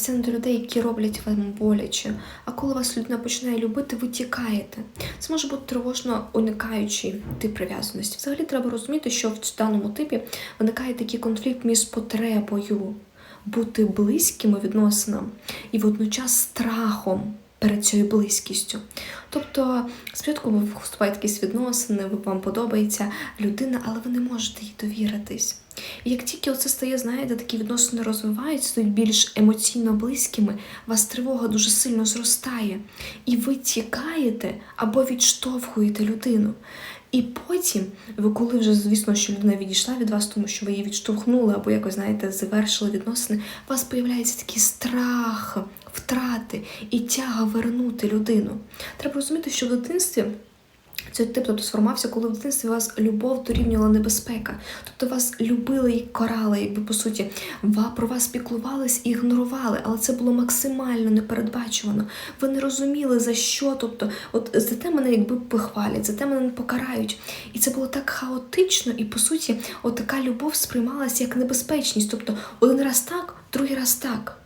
Це не до людей, які роблять вам боляче. А коли вас людина починає любити, ви тікаєте. Це може бути тривожно уникаючий тип прив'язаності. Взагалі треба розуміти, що в даному типі виникає такий конфлікт між потребою бути близькими відносинам і водночас страхом перед цією близькістю. Тобто, спочатку ви вступаєте якісь відносини, вам подобається людина, але ви не можете їй довіритись. Як тільки оце стає, знаєте, такі відносини розвиваються, стають більш емоційно близькими, вас тривога дуже сильно зростає. І ви тікаєте або відштовхуєте людину. І потім, ви коли вже, звісно, що людина відійшла від вас, тому що ви її відштовхнули, або якось, знаєте, завершили відносини, у вас появляється такий страх втрати і тяга вернути людину. Треба розуміти, що в дитинстві цей тип тобто сформувався, коли в дитинстві вас любов дорівнювала небезпека. Тобто вас любили і карали, якби по суті, про вас піклувались і ігнорували, але це було максимально непередбачувано. Ви не розуміли за що. Тобто, от за те мене якби похвалять, за те мене не покарають. І це було так хаотично, і по суті, от така любов сприймалася як небезпечність. Тобто один раз так, другий раз так.